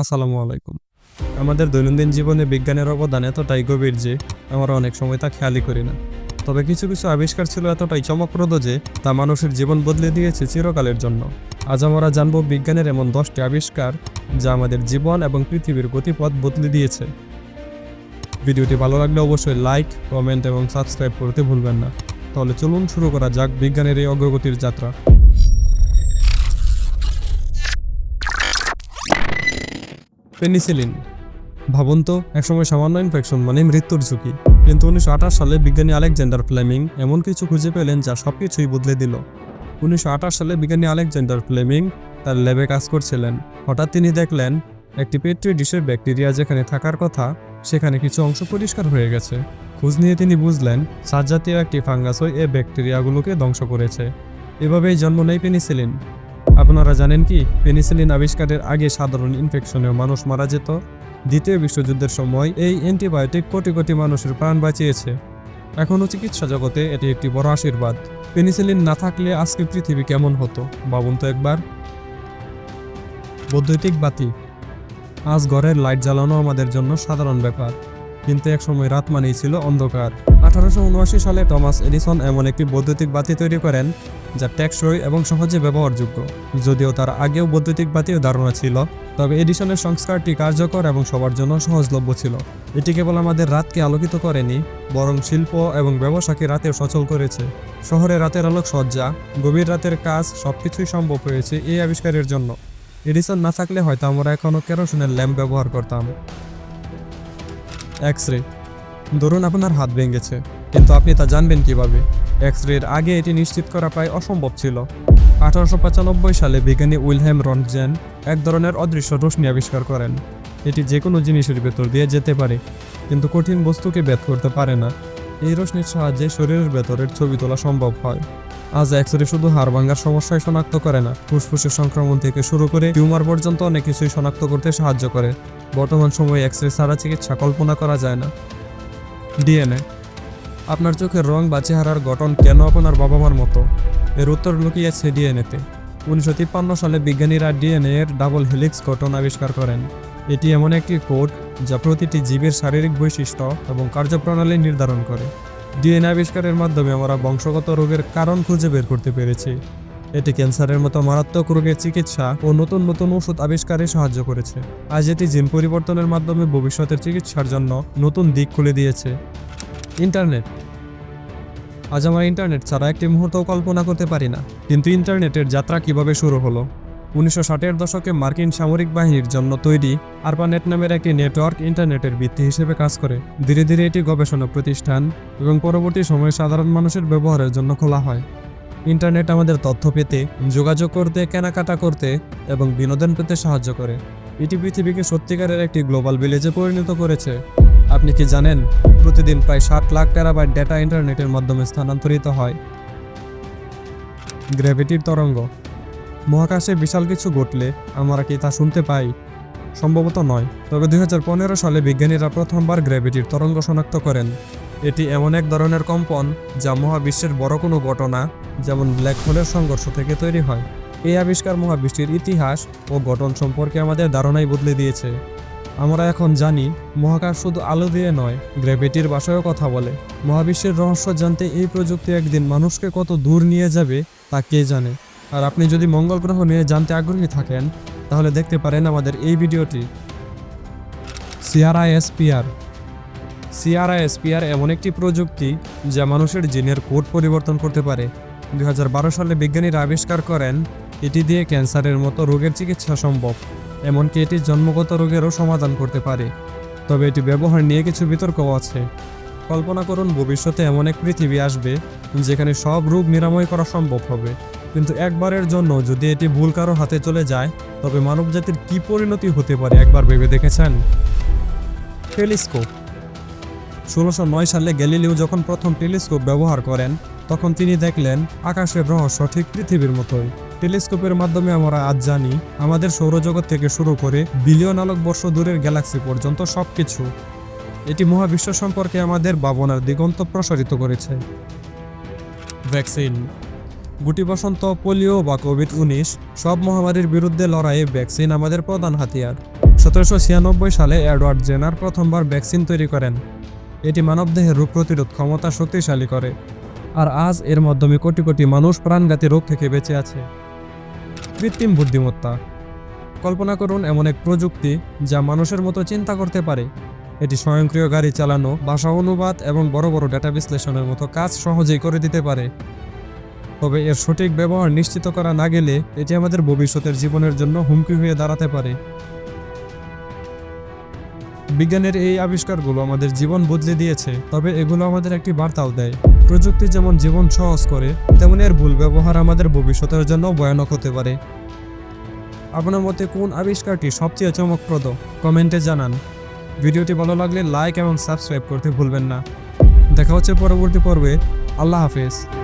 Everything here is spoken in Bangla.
আসসালামু আলাইকুম। আমাদের দৈনন্দিন জীবনে বিজ্ঞানের অবদান এতটাই গভীর যে, আমরা অনেক সময় তা খেয়ালই করি না। তবে কিছু কিছু আবিষ্কার ছিল এতটাই চমকপ্রদ যে, তা মানুষের জীবন বদলে দিয়েছে চিরকালের জন্য। আজ আমরা জানব বিজ্ঞানের এমন দশটি আবিষ্কার, যা আমাদের জীবন এবং পৃথিবীর গতিপথ বদলে দিয়েছে। ভিডিওটি ভালো লাগলে অবশ্যই লাইক, কমেন্ট এবং সাবস্ক্রাইব করতে ভুলবেন না। তাহলে চলুন শুরু করা যাক বিজ্ঞানের এই অগ্রগতির যাত্রা। পেনিসিলিন। ভাবুন তো, একসময় সামান্য ইনফেকশন মানে মৃত্যুর ঝুঁকি। কিন্তু উনিশশো আঠাশ সালে বিজ্ঞানী আলেকজান্ডার ফ্লেমিং এমন কিছু খুঁজে পেলেন যা সব কিছুই বদলে দিল। উনিশশো আঠাশ সালে বিজ্ঞানী আলেকজান্ডার ফ্লেমিং তার ল্যাবে কাজ করছিলেন। হঠাৎ তিনি দেখলেন, একটি পেট্রি ডিশের ব্যাকটেরিয়া যেখানে থাকার কথা, সেখানে কিছু অংশ পরিষ্কার হয়ে গেছে। খোঁজ নিয়ে তিনি বুঝলেন সাজ জাতীয় একটি ফাঙ্গাসই এ ব্যাকটেরিয়াগুলোকে ধ্বংস করেছে। এভাবেই জন্ম নেয় পেনিসিলিন। আপনারা জানেন কি? পেনিসিলিন আবিষ্কারের আগে সাধারণ ইনফেকশনেও মানুষ মারা যেত। দ্বিতীয় বিশ্বযুদ্ধের সময় এই অ্যান্টিবায়োটিক কোটি কোটি মানুষের প্রাণ বাঁচিয়েছে। এখনও চিকিৎসা জগতে এটি একটি বড় আশীর্বাদ। পেনিসিলিন না থাকলে আজকে পৃথিবী কেমন হতো? ভাবুন তো একবার। বৈদ্যুতিক বাতি। আজ ঘরের লাইট জ্বালানো আমাদের জন্য সাধারণ ব্যাপার। কিন্তু একসময় রাত মানেই ছিল অন্ধকার। আঠারোশো উনআশি সালে টমাস এডিসন এমন একটি বৈদ্যুতিক বাতি তৈরি করেন যা টেকসই এবং সহজে ব্যবহারযোগ্য। যদিও তার আগেও বৈদ্যুতিক বাতির ধারণা ছিল, তবে এডিসনের সংস্কারটি কার্যকর এবং সবার জন্য সহজলভ্য ছিল। এটি কেবল আমাদের রাতকে আলোকিত করেনি, বরং শিল্প এবং ব্যবসাকে রাতে সচল করেছে। শহরে রাতের আলোক সজ্জা গভীর রাতের কাজ সবকিছুই সম্ভব হয়েছে এই আবিষ্কারের জন্য। এডিসন না থাকলে হয়তো আমরা এখনও কেরোসিনের ল্যাম্প ব্যবহার করতাম। এক্স রে ধরুন আপনার হাত ভেঙেছে, কিন্তু আপনি তা জানবেন কীভাবে? এক্স রের আগে এটি নিশ্চিত করা প্রায় অসম্ভব ছিল। আঠারোশো পঁচানব্বই সালে বিজ্ঞানী উইলহেম রনজেন এক ধরনের অদৃশ্য রশ্মি আবিষ্কার করেন। এটি যে কোনো জিনিসের ভেতর দিয়ে যেতে পারে, কিন্তু কঠিন বস্তুকে ভেদ করতে পারে না। এই রশ্মির সাহায্যে শরীরের ভেতরের ছবি তোলা সম্ভব হয়। আজ এক্স রে শুধু হাড় ভাঙ্গার সমস্যায় শনাক্ত করে না, ফুসফুসের সংক্রমণ থেকে শুরু করে টিউমার পর্যন্ত অনেক কিছুই শনাক্ত করতে সাহায্য করে। বর্তমান সময়ে এক্স রে ছাড়া চিকিৎসা কল্পনা করা যায় না। ডিএনএ আপনার চোখের রং বা চেহারার গঠন কেন আপনার বাবা মার মতো? এর উত্তর লুকিয়েছে ডিএনএতে উনিশশো তিপ্পান্ন সালে বিজ্ঞানীরা ডিএনএ এর ডাবল হেলিক্স গঠন আবিষ্কার করেন। এটি এমন একটি কোড যা প্রতিটি জীবের শারীরিক বৈশিষ্ট্য এবং কার্যপ্রণালী নির্ধারণ করে। ডিএনএ আবিষ্কারের মাধ্যমে আমরা বংশগত রোগের কারণ খুঁজে বের করতে পেরেছি। এটি ক্যান্সারের মতো মারাত্মক রোগের চিকিৎসা ও নতুন নতুন ওষুধ আবিষ্কারে সাহায্য করেছে। আজ এটি জিন পরিবর্তনের মাধ্যমে ভবিষ্যতের চিকিৎসার জন্য নতুন দিক খুলে দিয়েছে। ইন্টারনেট। আজ আমরা ইন্টারনেট ছাড়া একটি মুহূর্তও কল্পনা করতে পারি না। কিন্তু ইন্টারনেটের যাত্রা কীভাবে শুরু হলো? উনিশশো ষাটের দশকে মার্কিন সামরিক বাহিনীর জন্য তৈরি আরপানেট নামের একটি নেটওয়ার্ক ইন্টারনেটের ভিত্তি হিসেবে কাজ করে। ধীরে ধীরে এটি গবেষণা প্রতিষ্ঠান এবং পরবর্তী সময়ে সাধারণ মানুষের ব্যবহারের জন্য খোলা হয়। ইন্টারনেট আমাদের তথ্য পেতে, যোগাযোগ করতে, কেনাকাটা করতে এবং বিনোদন পেতে সাহায্য করে। এটি পৃথিবীকে সত্যিকারের একটি গ্লোবাল ভিলেজে পরিণত করেছে। আপনি কি জানেন, প্রতিদিন প্রায় ষাট লাখ টেরাবাইট ডেটা ইন্টারনেটের মাধ্যমে স্থানান্তরিত হয়? গ্র্যাভিটির তরঙ্গ। মহাকাশে বিশাল কিছু ঘটলে আমরা কি তা শুনতে পাই? সম্ভবত নয়। তবে দুই হাজার পনেরো সালে বিজ্ঞানীরা প্রথমবার গ্র্যাভিটির তরঙ্গ শনাক্ত করেন। এটি এমন এক ধরনের কম্পন যা মহাবিশ্বের বড় কোনো ঘটনা, যেমন ব্ল্যাক হোলের সংঘর্ষ থেকে তৈরি হয়। এই আবিষ্কার মহাবিশ্বের ইতিহাস ও গঠন সম্পর্কে আমাদের ধারণাই বদলে দিয়েছে। আমরা এখন জানি, মহাকাশ শুধু আলো দিয়ে নয়, গ্র্যাভিটির বাসায়ও কথা বলে। মহাবিশ্বের রহস্য জানতে এই প্রযুক্তি একদিন মানুষকে কত দূর নিয়ে যাবে, তা কে জানে? আর আপনি যদি মঙ্গল গ্রহ নিয়ে জানতে আগ্রহী থাকেন, তাহলে দেখতে পারেন আমাদের এই ভিডিওটি। সিআরআইএসপিআর সিআরআইএসপিআর এমন একটি প্রযুক্তি যা মানুষের জিনের কোড পরিবর্তন করতে পারে। দু হাজার বারো সালে বিজ্ঞানীরা আবিষ্কার করেন, এটি দিয়ে ক্যান্সারের মতো রোগের চিকিৎসা সম্ভব, এমনকি এটি জন্মগত রোগেরও সমাধান করতে পারে। তবে এটি ব্যবহার নিয়ে কিছু বিতর্কও আছে। কল্পনা করুন, ভবিষ্যতে এমন এক পৃথিবী আসবে, যেখানে সব রোগ নিরাময় করা সম্ভব হবে। কিন্তু একবারের জন্য যদি এটি ভুল কারও হাতে চলে যায়, তবে মানবজাতির কি পরিণতি হতে পারে একবার ভেবে দেখেছেন? টেলিস্কোপ ষোলোশো সালে গ্যালিলিও যখন প্রথম টেলিস্কোপ ব্যবহার করেন, তখন তিনি দেখলেন আকাশের রহস্য ঠিক পৃথিবীর মতোই। টেলিস্কোপের মাধ্যমে আমরা আজ জানি, আমাদের সৌরজগৎ থেকে শুরু করে বিলিয়ন আলোক বর্ষ দূরের গ্যালাক্সি পর্যন্ত সব কিছু এটি মহাবিশ্ব সম্পর্কে আমাদের ভাবনার দিগন্ত প্রসারিত করেছে। ভ্যাকসিন। গুটি বসন্ত, পোলিও বা কোভিড উনিশ সব মহামারীর বিরুদ্ধে লড়াইয়ে ভ্যাকসিন আমাদের প্রধান হাতিয়ার। সতেরোশো ছিয়ানব্বই সালে এডওয়ার্ড জেনার প্রথমবার ভ্যাকসিন তৈরি করেন। এটি মানবদেহের রোগ প্রতিরোধ ক্ষমতা শক্তিশালী করে। আর আজ এর মাধ্যমে কোটি কোটি মানুষ প্রাণঘাতী রোগ থেকে বেঁচে আছে। কৃত্রিম বুদ্ধিমত্তা। কল্পনা করুন এমন এক প্রযুক্তি যা মানুষের মতো চিন্তা করতে পারে। এটি স্বয়ংক্রিয় গাড়ি চালানো, ভাষা অনুবাদ এবং বড় বড় ডেটা বিশ্লেষণের মতো কাজ সহজেই করে দিতে পারে। তবে এর সঠিক ব্যবহার নিশ্চিত করা না গেলে এটি আমাদের ভবিষ্যতের জীবনের জন্য হুমকি হয়ে দাঁড়াতে পারে। বিজ্ঞানের এই আবিষ্কারগুলো আমাদের জীবন বদলে দিয়েছে, তবে এগুলো আমাদের একটি বার্তাও দেয়। প্রযুক্তি যেমন জীবন সহজ করে, তেমন এর ভুল ব্যবহার আমাদের ভবিষ্যতের জন্য ভয়ানক হতে পারে। আপনার মতে কোন আবিষ্কারটি সবচেয়ে চমকপ্রদ? কমেন্টে জানান। ভিডিওটি ভালো লাগলে লাইক এবং সাবস্ক্রাইব করতে ভুলবেন না। দেখা হচ্ছে পরবর্তী পর্বে। আল্লাহ হাফেজ।